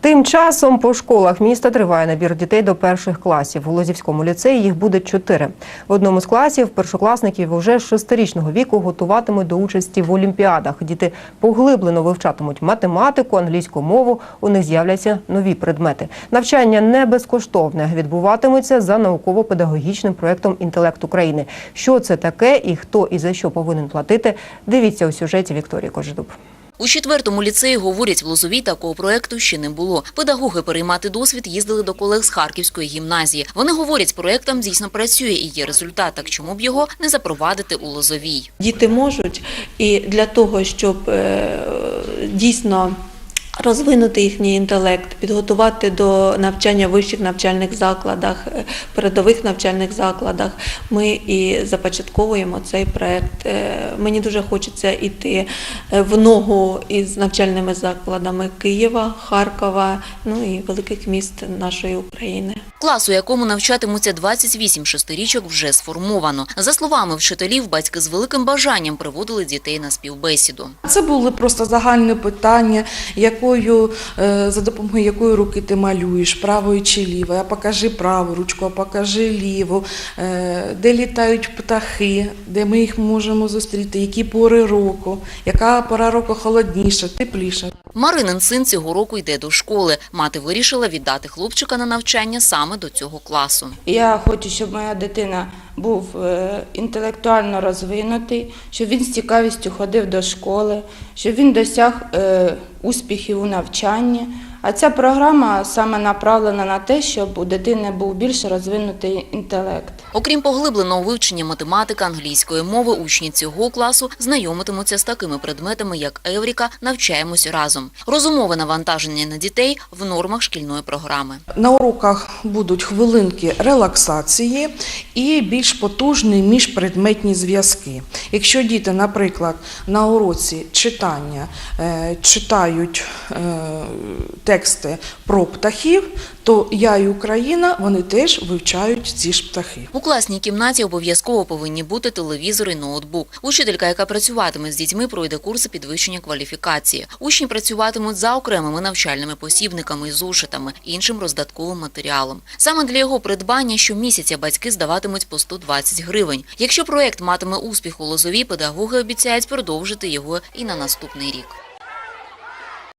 Тим часом по школах міста триває набір дітей до перших класів. У Лозівському ліцеї їх буде чотири. В одному з класів першокласників уже з шестирічного віку готуватимуть до участі в олімпіадах. Діти поглиблено вивчатимуть математику, англійську мову. У них з'являться нові предмети. Навчання не безкоштовне. Відбуватиметься за науково-педагогічним проектом Інтелект України. Що це таке і хто і за що повинен платити? Дивіться у сюжеті Вікторії Кожедуб. У четвертому ліцеї, говорять, в Лозовій такого проекту ще не було. Педагоги переймати досвід їздили до колег з Харківської гімназії. Вони говорять, проектом дійсно працює і є результат, так чому б його не запровадити у Лозовій? Діти можуть, і для того, щоб е, дійсно розвинути їхній інтелект, підготувати до навчання в вищих навчальних закладах, е, передових навчальних закладах, ми і започатковуємо цей проект. Е, Мені дуже хочеться йти е, в ногу із навчальними закладами Києва, Харкова, ну і великих міст нашої України. Клас, у якому навчатимуться 28 шестирічок, вже сформовано. За словами вчителів, батьки з великим бажанням приводили дітей на співбесіду. Це були просто загальні питання, якою, е, за допомогою якої руки ти малюєш, правою чи лівою, а покажи праву ручку, а покажи ліву, е, де літають птахи, де ми їх можемо зустріти, які пори року, яка пора року холодніша, тепліша. Маринин син цього року йде до школи. Мати вирішила віддати хлопчика на навчання саме до цього класу. Я хочу, щоб моя дитина був е, інтелектуально розвинутий, щоб він з цікавістю ходив до школи, щоб він досяг е, успіхів у навчанні. А ця програма саме направлена на те, щоб у дитини був більш розвинутий інтелект. Окрім поглибленого вивчення математики, англійської мови, учні цього класу знайомитимуться з такими предметами, як Евріка, навчаємось разом. Розумове навантаження на дітей в нормах шкільної програми. На уроках будуть хвилинки релаксації і більш потужні міжпредметні зв'язки. Якщо діти, наприклад, на уроці читання е, читають тексти про птахів, то я і Україна вони теж вивчають ці ж птахи. У класній кімнаті обов'язково повинні бути телевізор і ноутбук. Учителька, яка працюватиме з дітьми, пройде курси підвищення кваліфікації. Учні працюватимуть за окремими навчальними посібниками і зошитами, іншим роздатковим матеріалом. Саме для його придбання щомісяця батьки здаватимуть по 120 гривень. Якщо проект матиме успіх у Лозовій, педагоги обіцяють продовжити його і на наступний рік.